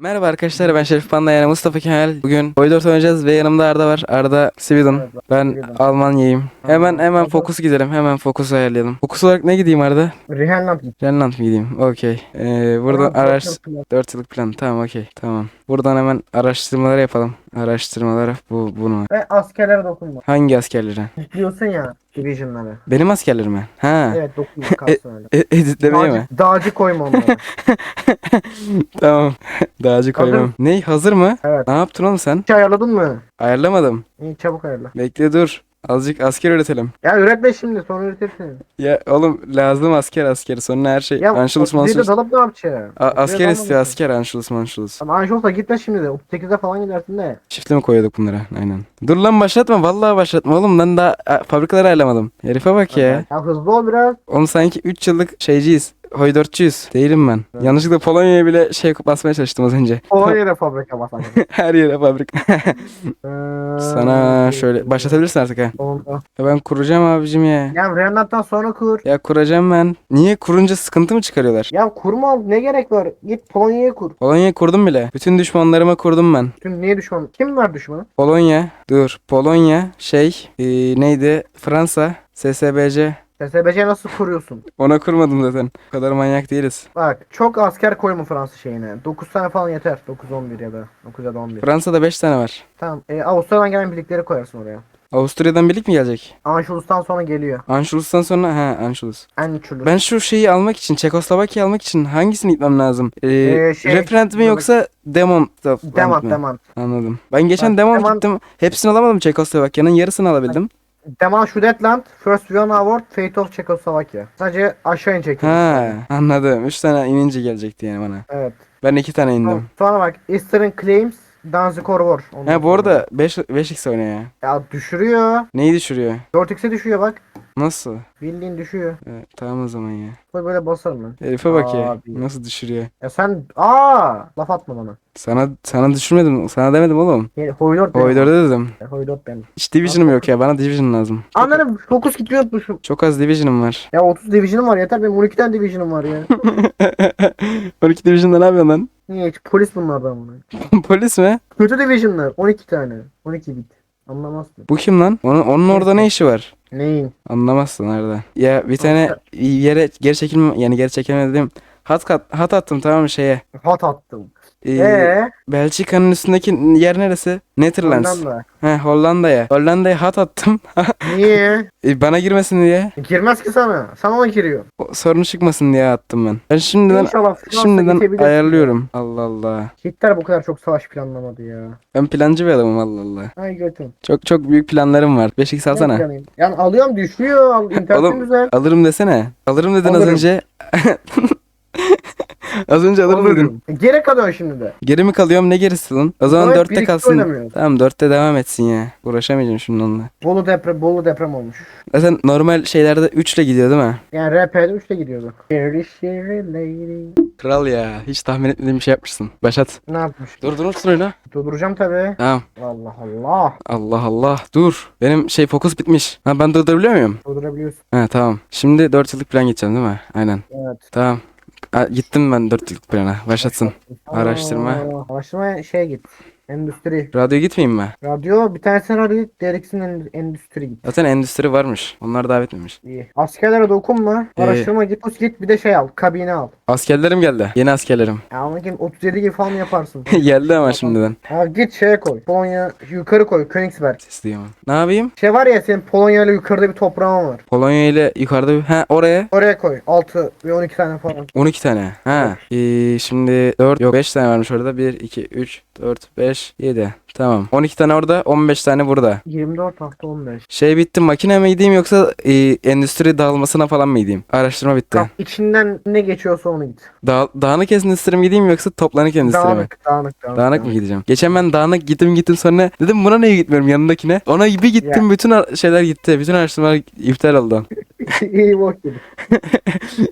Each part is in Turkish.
Merhaba arkadaşlar ben Şerif Panda yani Mustafa Kemal. Bugün Voidort oynayacağız ve yanımda Arda var. Arda Sweden. Ben. Almanya'yım. Hemen hemen fokus gidelim. Hemen fokus ayarlayalım. Fokus olarak ne gideyim Arda? Git. Renland mı gideyim? Okey. Ee, buradan araş... dört yıl 4 yıllık plan. Tamam okey. Tamam. Buradan hemen araştırmaları yapalım. Araştırmaları bu bunu. Ve askerlere dokunma. Hangi askerlere? Diyorsun ya division'ları. Benim askerlerime. Ha. Evet dokunma kalsın öyle. E- editlemeye mi? Dağcı, koyma onlara. Tamam. Dağcı koymam. Ney hazır mı? Evet. Ne yaptın oğlum sen? Hiç ayarladın mı? Ayarlamadım. İyi çabuk ayarla. Bekle dur. Azıcık asker üretelim. Ya üretme şimdi sonra üretirsin. Ya oğlum lazım asker askeri sonra her şey. Ya Anşulus Manşulus. dalıp ne yapacaksın? A- asker istiyor asker Anşulus Manşulus. Ama Anşols'a gitme şimdi de. 38'e falan gidersin de. Çiftle mi koyuyorduk bunları? Aynen. Dur lan başlatma vallahi başlatma oğlum ben daha a, fabrikaları ayarlamadım. Herife bak ya. Ya hızlı ol biraz. Oğlum sanki 3 yıllık şeyciyiz. Hoydortçuyuz. Değilim ben. Evet. Yanlışlıkla Polonya'ya bile şey basmaya çalıştım az önce. Polonya'da fabrika basan. Her yere fabrika. Ee, Sana şöyle başlatabilirsin artık ha. Oldu. Ya ben kuracağım abicim ya. Ya Rihanna'dan sonra kur. Ya kuracağım ben. Niye kurunca sıkıntı mı çıkarıyorlar? Ya kurma ne gerek var? Git Polonya'ya kur. Polonya'yı kurdum bile. Bütün düşmanlarıma kurdum ben. Şimdi niye düşman? Kim var düşmanı? Polonya. Dur. Polonya. Şey. e, neydi? Fransa. SSBC. SSBC nasıl kuruyorsun? Ona kurmadım zaten. O kadar manyak değiliz. Bak çok asker koyma Fransa şeyine. 9 tane falan yeter. 9-11 ya da 9 ya da 11. Fransa'da 5 tane var. Tamam. E, Avustralya'dan gelen birlikleri koyarsın oraya. Avusturya'dan birlik mi gelecek? Anşulus'tan sonra geliyor. Anşulus'tan sonra ha Anşulus. Anşulus. Ben şu şeyi almak için Çekoslovakya almak için hangisini gitmem lazım? Ee, Ee, şey, referent mi yoksa Demont Demant mi? Demant. Anladım. Ben geçen Demant- gittim. Hepsini alamadım Çekoslovakya'nın yarısını alabildim. Demant Sudetland First Vienna Award Fate of Czechoslovakia. Sadece aşağı inecek. Ha anladım. 3 tane inince gelecekti yani bana. Evet. Ben 2 tane indim. Sonra, sonra bak Eastern Claims Danzikor War. Ondan Ha bu arada 5 5x oynuyor ya. Ya düşürüyor. Neyi düşürüyor? 4x'e düşüyor bak. Nasıl? Bildiğin düşüyor. Evet, tamam o zaman ya. Böyle böyle basarım ben. Herife bak ya. Abi. Nasıl düşürüyor? Ya sen aa laf atma bana. Sana sana düşürmedim. Sana demedim oğlum. Yani Hoydort benim. Hoydor'da dedim. Hoydort benim. Hiç division'ım yok ya. Bana division lazım. Anladım. Fokus gitmeyi unutmuşum. çok az division'ım var. Ya 30 division'ım var yeter benim 12 tane division'ım var ya. 12 division'da ne yapıyorsun lan? Niye hiç polis bunlardan bunu. Polis mi? Kötü division'lar 12 tane. 12 bit. Anlamazsın. Bu kim lan? Onun, onun orada ne işi var? Neyin? Anlamazsın nerede? Ya bir tane yere geri çekilme yani geri çekemedim. Hat kat, hat attım tamam mı şeye? Hat attım. Ee, Eee? Belçika'nın üstündeki yer neresi? Netherlands. Ondan da. He Hollanda'ya. Hollanda'ya hat attım. Niye? E, Bana girmesin diye. Girmez ki sana. Sana mı giriyor? O, sorunu çıkmasın diye attım ben. Ben şimdiden İnşallah Fransa şimdiden ayarlıyorum. Allah Allah. Hitler bu kadar çok savaş planlamadı ya. Ben plancı bir adamım Allah Allah. Ay götüm. Çok çok büyük planlarım var. 5x Ne alsana. planıyım? Yani alıyorum düşüyor. Al, internetim Oğlum, güzel. Alırım desene. Alırım dedin az Alırım. önce. az önce dedin. Alıyorum. E, Geri kalıyor şimdi de. Geri mi kalıyorum ne gerisi lan? O zaman Evet, 4'te birlikte kalsın. oynamıyoruz. Tamam 4'te devam etsin ya. Uğraşamayacağım şimdi onunla. Bolu deprem, Bolu deprem olmuş. Zaten normal şeylerde 3 ile gidiyor değil mi? Yani RP'de 3'te gidiyordu. Sherry Sherry Lady. Kral ya. Hiç tahmin etmediğim bir şey yapmışsın. Başlat. Ne yapmış? Durdurursun öyle. Durduracağım tabi. Tamam. Allah Allah. Allah Allah. Dur. Benim şey fokus bitmiş. Ha ben durdurabiliyor muyum? Durdurabiliyorsun. Ha tamam. Şimdi 4 yıllık plan geçeceğim değil mi? Aynen. Evet. Tamam. Gittim ben 4 yıllık plana. Başlatsın. Araştırma. Aa, Araştırma şeye git. Endüstri. Radyo gitmeyeyim mi? Radyo bir tanesine radyo git. Diğerikisinin end- endüstri git. Zaten endüstri varmış. Onlar davet etmemiş. İyi. Askerlere dokunma. Ee, Araştırma git. Pus git bir de şey al. Kabine al. Askerlerim geldi. Yeni askerlerim. Ya ama kim 37 gibi falan yaparsın. geldi ama şimdiden. Ha git şeye koy. Polonya yukarı koy. Königsberg. Sesliyorum. Ne yapayım? Şey var ya senin Polonya ile yukarıda bir toprağın var. Polonya ile yukarıda bir... Ha oraya Oraya koy. 6 ve 12 tane falan. 12 tane. Ha. Ee, şimdi 4 yok 5 tane varmış orada. 1 2 3 4 5 7. Tamam. 12 tane orada, 15 tane burada. 24 hafta 15. Şey bitti makine mi gideyim yoksa e, endüstri dağılmasına falan mı gideyim? Araştırma bitti. Kap içinden ne geçiyorsa onu git. Da dağınık endüstri mi gideyim yoksa toplanık endüstri mi? Dağınık, dağınık, dağınık. Dağınık mı gideceğim? Geçen ben dağınık gittim gittim sonra dedim buna niye gitmiyorum yanındakine? Ona bir gittim bütün ar- şeyler gitti. Bütün araştırmalar iptal oldu. İyi bok gibi.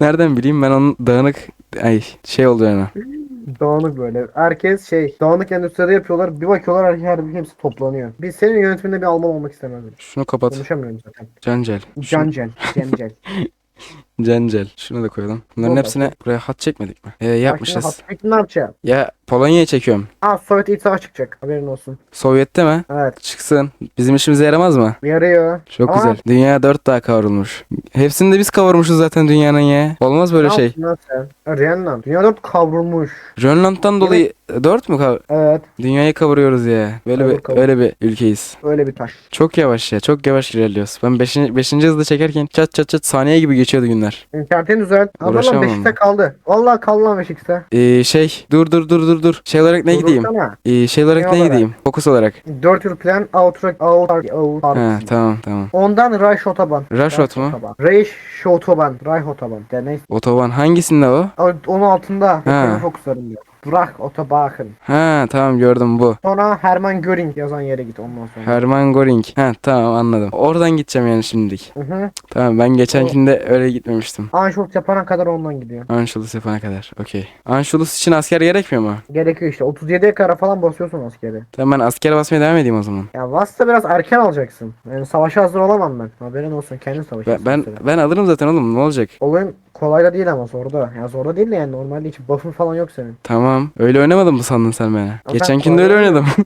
Nereden bileyim ben onun dağınık ay şey olduğunu. Dağınık böyle. Herkes şey dağınık endüstride yapıyorlar. Bir bakıyorlar her, her hepsi toplanıyor. Biz senin yönetiminde bir Alman olmak istemezdim. Şunu kapat. Konuşamıyorum zaten. Cancel. Cancel. Cancel. Cencel. Şunu da koyalım. Bunların Olur. hepsine buraya hat çekmedik mi? Ee, Bak şimdi yapmışız. hafiflik ne yapacağım? Ya Polonya'ya çekiyorum. Aa Sovyet Savaş çıkacak. Haberin olsun. Sovyet'te mi? Evet. Çıksın. Bizim işimize yaramaz mı? Yarıyor. Çok Ama güzel. Dünya dört daha kavrulmuş. Hepsini de biz kavurmuşuz zaten dünyanın ya. Olmaz böyle ne şey. yaptın lan sen? Dünya dört kavrulmuş. Grönland'dan dolayı dört mü kav- Evet. Dünyayı kavuruyoruz ya. Böyle Kavur, bir kavur. öyle bir ülkeyiz. Öyle bir taş. Çok yavaş ya. Çok yavaş ilerliyoruz. Ben 5. beşinci hızda çekerken çat çat çat saniye gibi geçiyordu günler. İnternetini düzelt. Ama lan Uğraşamam Beşik'te ben. kaldı. Vallahi kaldı lan Beşik'te. Ee, şey dur dur dur dur dur. Şey olarak ne gideyim? Ee, şey olarak Ne ne olarak? gideyim? Fokus olarak. 4 yıl plan outra outar outar. Ha tamam tamam. Ondan Reich Otoban. Raşot mu? Reich Otoban. Reich Otoban. Ya neyse. Otoban hangisinde o? Onun altında. Ha. Fokuslarım diyor. Bırak Otobachen. Ha tamam gördüm bu. Sonra Hermann Göring yazan yere git ondan sonra. Hermann Göring. Ha tamam anladım. Oradan gideceğim yani şimdilik. Hı hı. Tamam ben geçenkinde öyle gitmemiştim. Anschluss yapana kadar ondan gidiyor. Anschluss yapana kadar. Okey. Anschluss için asker gerekmiyor mu? Gerekiyor işte. 37'ye kadar falan basıyorsun askeri. Tamam ben asker basmaya devam edeyim o zaman. Ya Vasta biraz erken alacaksın. Yani savaşa hazır olamam ben. Haberin olsun kendin Ben, savaşırsın. ben, mesela. ben alırım zaten oğlum ne olacak? Oyun kolay da değil ama zorda. Ya zorda değil de yani normalde hiç buff'ın falan yok senin. Tamam. Öyle oynamadım mı sandın sen beni? ben Geçenkinde öyle oynadım.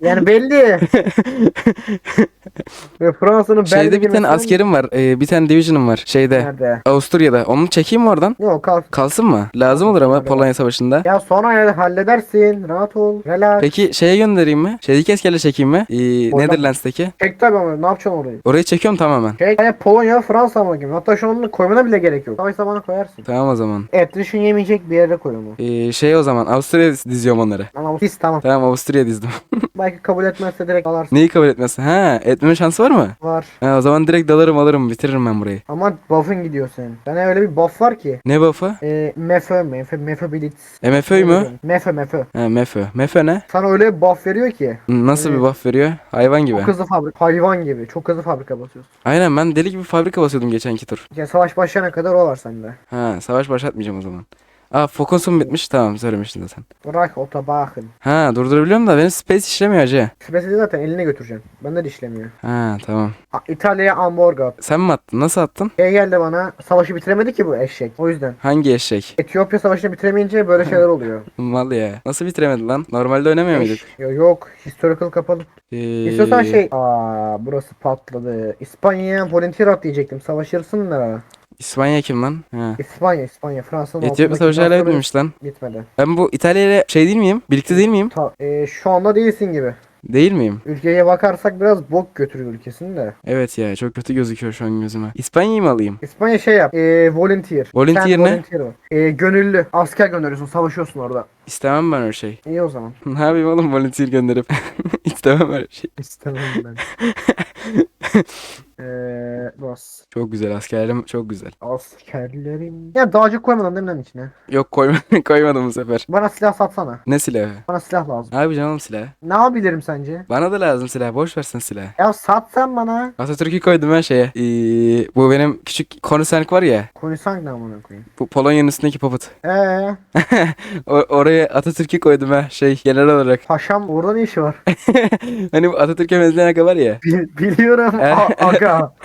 Yani belli. Ve Fransa'nın Şeyde bir tane askerim var. e, bir tane division'ım var. Şeyde. Nerede? Avusturya'da. Onu çekeyim mi oradan? Yok kalk. Kalsın mı? Lazım olur ama Polonya Savaşı'nda. Ya sonra ya halledersin. Rahat ol. Relax. Peki şeye göndereyim mi? Şeydeki askerle çekeyim mi? Ee, Netherlands'taki. Çek tabi ama ne yapacaksın orayı? Orayı çekiyorum tamamen. Şey yani Polonya Fransa mı gibi. Hatta şu an onu koymana bile gerek yok. Savaş zamanı koyarsın. Tamam o zaman. Et düşün yemeyecek bir yere koy onu. Ee, şey o zaman Avusturya diziyorum onları. Ama pis tamam. Tamam Avusturya dizdim. Belki kabul etmezse direkt alarsın. Neyi kabul etmezsin? Ha, etmeme şansı var mı? Var. Ha, o zaman direkt dalarım alırım bitiririm ben burayı. Ama buff'ın gidiyor senin. Sana öyle bir buff var ki. Ne buff'ı? E, mefe, mefe, mefe blitz. MFÖ mü? Mefe, mefe. Ha MFÖ. MFÖ ne? Sana öyle bir buff veriyor ki. Nasıl bir Evet. buff veriyor? Hayvan gibi. Çok hızlı fabrika. Hayvan gibi. Çok hızlı fabrika basıyorsun. Aynen ben deli gibi fabrika basıyordum geçenki tur. Yani savaş başlayana kadar o var sende. Ha savaş başlatmayacağım o zaman. Aa fokusum bitmiş tamam söylemiştin zaten. Bırak otobachen. Ha durdurabiliyorum da benim space işlemiyor hacı. Spesifik zaten eline götüreceksin. Bende de işlemiyor. Ha tamam. A- İtalya'ya ambargo attı. Sen mi attın? Nasıl attın? Şey geldi bana. Savaşı bitiremedi ki bu eşek. O yüzden. Hangi eşek? Etiyopya savaşını bitiremeyince böyle şeyler oluyor. Mal ya. Nasıl bitiremedi lan? Normalde oynamıyor muyduk? Eş- Yo- yok. Historical kapalı. Ee, İstiyorsan şey. Aa burası patladı. İspanya'ya volunteer at diyecektim. Savaşırsın da. İspanya kim lan? Ha. İspanya, İspanya. Fransa'nın Etiyopya altındaki savaşı hala baskıları bitmemiş lan. Bitmedi. Ben bu İtalya ile şey değil miyim? Birlikte değil miyim? Ta, e, şu anda değilsin gibi. Değil miyim? Ülkeye bakarsak biraz bok götürüyor ülkesini de. Evet ya çok kötü gözüküyor şu an gözüme. İspanya'yı mı alayım? İspanya şey yap. E, volunteer. Volunteer Sen ne? volunteer ol. E, gönüllü. Asker gönderiyorsun. Savaşıyorsun orada. İstemem ben öyle şey. İyi o zaman. ne yapayım oğlum volunteer gönderip? İstemem öyle şey. İstemem ben. Eee bas. Çok güzel askerlerim çok güzel. Askerlerim. Ya dağcık koymadın değil mi lan içine? Yok koyma, koymadım bu sefer. Bana silah satsana. Ne silahı? Bana silah lazım. Yapacağım oğlum silah? Ne yapabilirim sence? Bana da lazım silah. Boş versin silah. Ya satsan bana. Atatürk'ü koydum ben şeye. Ee, bu benim küçük Konusenk var ya. Konuşsan ne amına koyayım. Bu Polonya'nın üstündeki papıt. Eee O- oraya Atatürk'ü koydum ha şey genel olarak. paşam orada ne işi var? hani bu Atatürk'e benzeyen aga var ya. Bil- biliyorum. A- aga.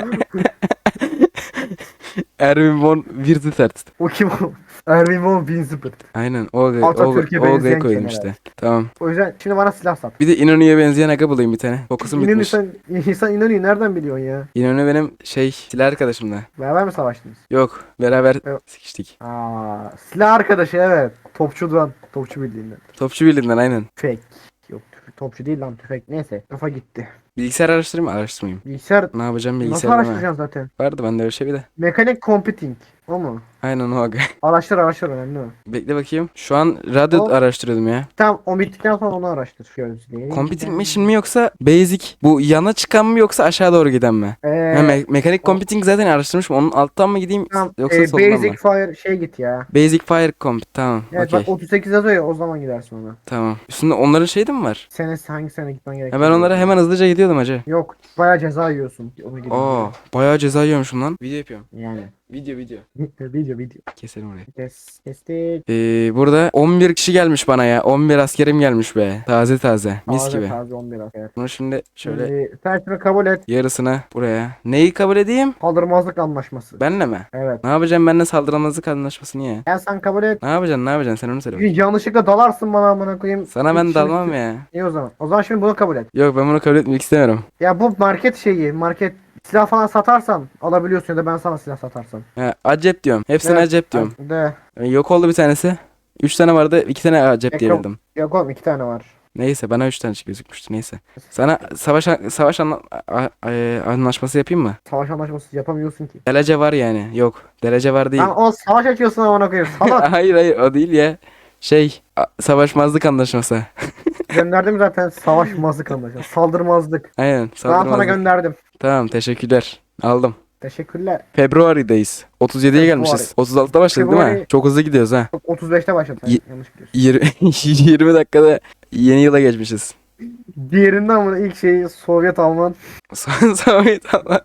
Erwin von Wirtzert. O kim o? Erwin von Winzibert. Aynen o aga, o, Atatürk'e o benzeyen koydum kenar. işte. Tamam. O yüzden şimdi bana silah sat. Bir de İnönü'ye benzeyen aga bulayım bir tane. Fokusum İnönü bitmiş. sen, insan İnönü'yü nereden biliyorsun ya? İnönü benim şey silah arkadaşımla. Beraber mi savaştınız? Yok beraber Evet. sikiştik. Aa, silah arkadaşı evet. Topçudan. Topçu bildiğinden. Topçu birliğinden aynen. Tüfek. Yok tüfek. Topçu değil lan tüfek. Neyse. Kafa gitti. Bilgisayar araştırayım mı? Araştırmayayım. Bilgisayar Ne yapacağım nasıl bilgisayarda mı? araştıracaksın zaten? Vardı bende öyle şey bir de. Mekanik computing. O mu? Aynen o aga. Araştır araştır önemli o. Bekle bakayım. Şu an radyo O- araştırıyordum ya. Tamam o bittikten sonra onu araştır. Gözlüğü. Computing Machine mi yoksa Basic? Bu yana çıkan mı yoksa aşağı doğru giden mi? Ee, Ha, me- mekanik Computing zaten araştırmışım. Onun alttan mı gideyim tamam, yoksa e, soldan Basic mı? Fire şey git ya. Basic Fire Comp. Tamam. Evet Okey. bak 38 yazıyor ya o zaman gidersin ona. Tamam. Üstünde onların şey de mi var? Senesi hangi sene gitmen gerekiyor? Ben onlara hemen hızlıca gidiyordum hacı. Yok bayağı ceza yiyorsun. Ona gidince. Aa, bayağı ceza yiyormuşum lan. Video yapıyorum. Yani. Video video. video video. Keselim orayı. Kes. Kestik. Ee, burada 11 kişi gelmiş bana ya. 11 askerim gelmiş be. Taze taze. Mis Taze gibi. taze 11 asker. Bunu şimdi şöyle Şimdi sen şunu kabul et. yarısına buraya. Neyi kabul edeyim? Kaldırmazlık anlaşması. Benle mi? Evet. Ne yapacağım benimle saldıramazlık anlaşması niye? Gel sen kabul et. Ne yapacaksın ne yapacaksın sen onu söyle. Bir yanlışlıkla dalarsın bana amına koyayım. Sana ben dalmam ya. İyi o zaman. O zaman şimdi bunu kabul et. Yok ben bunu kabul etmek istemiyorum. Ya bu market şeyi, market silah falan satarsan alabiliyorsun ya da ben sana silah satarsam. Ha, acep diyorum. Hepsine Evet. acep diyorum. De. E, Yok oldu bir tanesi. 3 tane vardı. 2 tane acep diye Yok. bildim. Yok oğlum iki tane var. Neyse bana 3 tane gözükmüştü neyse. Sana savaş savaş anla- a- a- anlaşması yapayım mı? Savaş anlaşması yapamıyorsun ki. Derece var yani. Yok. Derece var değil. Lan o savaş açıyorsun amına koyayım. Salak. hayır hayır o değil ya. Şey a- savaşmazlık anlaşması. gönderdim zaten savaşmazlık anlaşması. Saldırmazlık. Aynen Ben sana saldırmazlık. gönderdim. Tamam teşekkürler. Aldım. Teşekkürler. February'deyiz. 37'ye February. gelmişiz. 36'da başladık değil mi? February. Çok hızlı gidiyoruz ha. Çok 35'te başladı. sen Ye- Yanlış biliyorsun. 20, 20 dakikada yeni yıla geçmişiz. Diğerinden ama ilk şeyi Sovyet Alman. Sovyet Allah.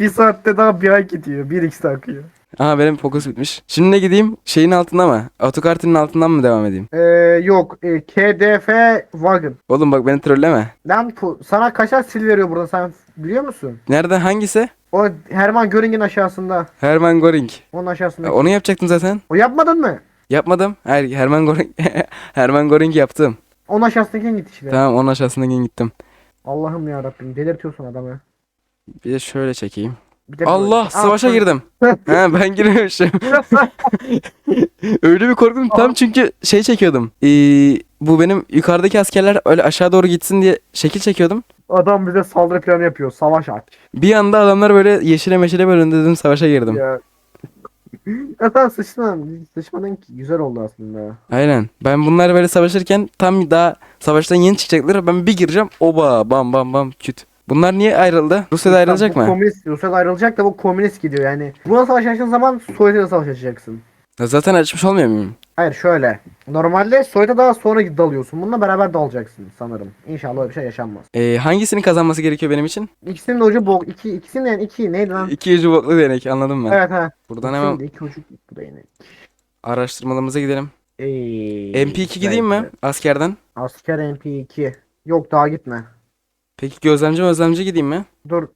Bir saatte daha bir ay gidiyor. Bir x akıyor. Aha benim fokus bitmiş. Şimdi ne gideyim? Şeyin altında mı? Autokartinin altından mı devam edeyim? Ee, yok. E, KDF Wagon. Oğlum bak beni trolleme. Lan pu- sana kaçar sil veriyor burada sen biliyor musun? Nerede hangisi? O Hermann Göring'in aşağısında. Hermann Göring. Onun aşağısında. Ya Onu yapacaktım zaten. O yapmadın mı? Yapmadım. Hayır Hermann Göring. Hermann Göring yaptım. Onun aşağısındaki git işte. Tamam onun aşağısına gittim. Allah'ım ya Rabbim delirtiyorsun adamı. Bir de şöyle çekeyim. Bir de Allah savaşa girdim. ha ben girmemişim. Öyle bir korktum tam çünkü şey çekiyordum. Ee, bu benim yukarıdaki askerler öyle aşağı doğru gitsin diye şekil çekiyordum. Adam bize saldırı planı yapıyor. Savaş aç. Bir anda adamlar böyle yeşile meşile bölündü dedim savaşa girdim. Ya. ya sen sıçtın. Sıçmadın ki. Güzel oldu aslında. Aynen. Ben bunlar böyle savaşırken tam daha savaştan yeni çıkacaklar. Ben bir gireceğim. Oba bam bam bam küt. Bunlar niye ayrıldı? Rusya'da ayrılacak bu mı? Komünist, Rusya'da ayrılacak da bu komünist gidiyor yani. Buna savaş açtığın zaman Sovyet'e savaş açacaksın. Ya Zaten açmış olmuyor muyum? Hayır şöyle. Normalde Sovyet'e daha sonra dalıyorsun. Bununla beraber dalacaksın sanırım. İnşallah öyle bir şey yaşanmaz. Ee, hangisinin kazanması gerekiyor benim için? İkisinin de ucu bok. İki, ikisinin yani iki neydi lan? İki ucu boklu denek anladım ben. Evet ha. Buradan hemen iki ucu da yine. araştırmalarımıza gidelim. Ee, MP2 gideyim mi askerden? Asker MP2. Yok daha gitme. Peki gözlemci gözlemci gideyim mi? Dur.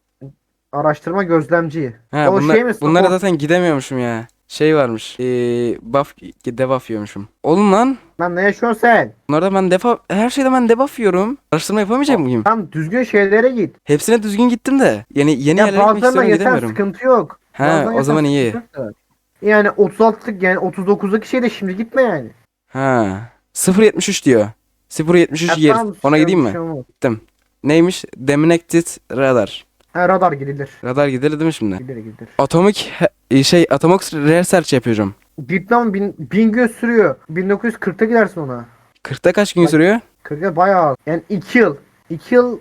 Araştırma gözlemci. Ha, O bunlar, şey mi? bunlara zaten gidemiyormuşum ya. Şey varmış. Ee, buff, debuff yiyormuşum. Oğlum lan. Lan ne yaşıyorsun sen? Bunlarda ben defa her şeyde ben debuff yiyorum. Araştırma yapamayacak mıyım? Tam düzgün şeylere git. Hepsine düzgün gittim de. Yani yeni Ya yerlere gitmek bazılarına istiyorum yeter gidemiyorum. sıkıntı yok. Ha, Bazılarına o yeter, zaman iyi. sıkıntı yok da. Yani 36'lık yani 39'luk şey de şimdi gitme yani. Ha. 0.73 diyor. 0.73 Ya yer. tamam, Ona şey gideyim mi? olmaz. Gittim. Neymiş? Demnected radar. Ha radar gidilir. Radar gidilir değil mi şimdi? Gidilir gidilir. Atomic he- şey Atomic research yapıyorum. Git lan bin, bin gün sürüyor. 1940'ta gidersin ona. 40'ta kaç gün Bak- sürüyor? 40'a bayağı az. Yani 2 yıl. 2 yıl